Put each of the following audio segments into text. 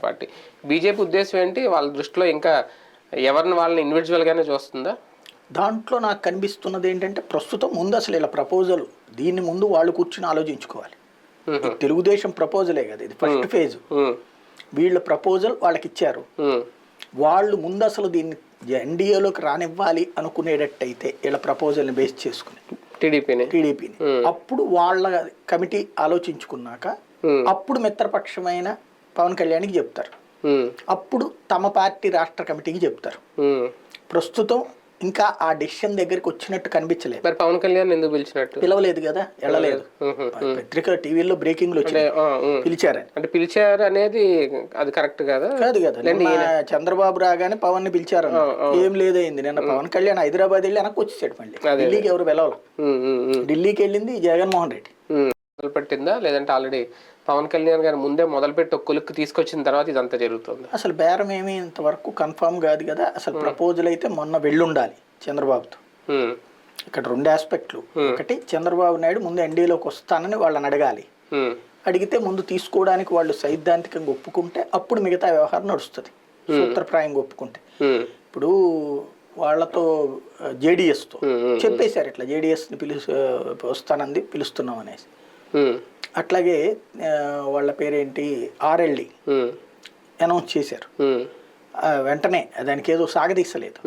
Party. BJP ఉద్దేశం ఏంటి? వాళ్ళ దృష్టిలో ఇంకా ఎవరిని వాళ్ళని ఇండివిజువల్ గానే చూస్తుందా? దాంట్లో నాకు కనిపిస్తున్నది ఏంటంటే ప్రస్తుతం ముందు అసలు ఇలా ప్రపోజల్ దీన్ని ముందు వాళ్ళు కూర్చుని ఆలోచించుకోవాలి. తెలుగుదేశం ప్రపోజలే కదా ఇది ఫస్ట్ ఫేజ్ వీళ్ళ ప్రపోజల్ వాళ్ళకి ఇచ్చారు. వాళ్ళు ముందు అసలు దీన్ని ఎన్డీఏలోకి రానివ్వాలి అనుకునేటట్టయితే వీళ్ళ ప్రపోజల్ని బేస్ చేసుకుని టీడీపీని. టీడీపీని. అప్పుడు వాళ్ళ కమిటీ ఆలోచించుకున్నాక అప్పుడు మిత్రపక్షమైన పవన్ కళ్యాణ్కి చెప్తారు. అప్పుడు తమ పార్టీ రాష్ట్ర కమిటీకి చెప్తారు. ప్రస్తుతం ఇంకా ఆ డెసిషన్ దగ్గరికి వచ్చినట్టు కనిపించలేదు. మరి పవన్ కళ్యాణ్ ఎందుకు పిలిచినట్టు? పిలవలేదు కదా వెళ్ళలేదు. పత్రిక టీవీలో ఉమ్. పిలిచారని. అంటే పిలిచారు అనేది అది కరెక్ట్ కదా? కాదు కదా. చంద్రబాబు రాగానే పవన్ని పిలిచారు ఏం లేదైంది నిన్న పవన్ కళ్యాణ్ హైదరాబాద్ వెళ్ళి వెనక్కి వచ్చేసాడు మళ్ళీ. ఢిల్లీకి ఎవరు వెళ్ళాలి? ఢిల్లీకి వెళ్ళింది జగన్మోహన్ రెడ్డి. మొదలు పెట్టిందా? లేదంటే ఆల్రెడీ పవన్ కళ్యాణ్ గారు ముందే మొదలుపెట్టి ఒక కొలుక్కి తీసుకొచ్చిన తర్వాత ఇదంతా జరుగుతుంది. అసలు బేరం ఏమీ ఇంతవరకు కన్ఫామ్ కాదు కదా. అసలు ప్రపోజల్ అయితే మొన్న వెళ్ళుండాలి చంద్రబాబుతో. ఇక్కడ రెండు ఆస్పెక్ట్లు. ఒకటి చంద్రబాబు నాయుడు ముందు ఎన్డీఏలోకి వస్తానని వాళ్ళని అడగాలి. అడిగితే ముందు తీసుకోవడానికి వాళ్ళు సైద్ధాంతికంగా ఒప్పుకుంటే అప్పుడు మిగతా వ్యవహారం నడుస్తుంది. సూత్రప్రాయంగా ఒప్పుకుంటే. ఇప్పుడు వాళ్ళతో జేడిఎస్తో చెప్పేశారు ఇట్లా జేడిఎస్ని పిలుసు వస్తానంది పిలుస్తున్నాం అనేసి. అట్లాగే వాళ్ళ పేరేంటి? ఆర్ఎల్డి అనౌన్స్ చేశారు. వెంటనే దానికి ఏదో సాగదీసలేదు.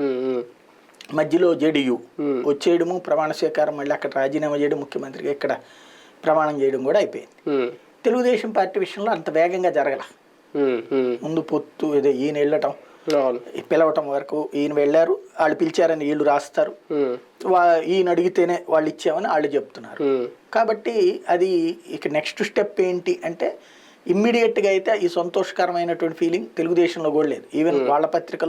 మధ్యలో జేడియు. వచ్చేయడము ప్రమాణ స్వీకారం మళ్ళీ అక్కడ రాజీనామా చేయడం ముఖ్యమంత్రిగా ఇక్కడ ప్రమాణం చేయడం కూడా అయిపోయింది. తెలుగుదేశం పార్టీ విషయంలో అంత వేగంగా జరగల. ముందు పొత్తు ఏదో ఈయన వెళ్ళటం పిలవటం వరకు ఈయన వెళ్ళారు వాళ్ళు పిలిచారని వీళ్ళు రాస్తారు. ఈయన అడిగితేనే వాళ్ళు ఇచ్చామని వాళ్ళు చెప్తున్నారు. కాబట్టి అది ఇక నెక్స్ట్ స్టెప్ ఏంటి అంటే ఇమ్మీడియట్గా అయితే ఈ సంతోషకరమైనటువంటి ఫీలింగ్ తెలుగుదేశంలో కూడా లేదు. ఈవెన్ వాళ్ళ పత్రికలో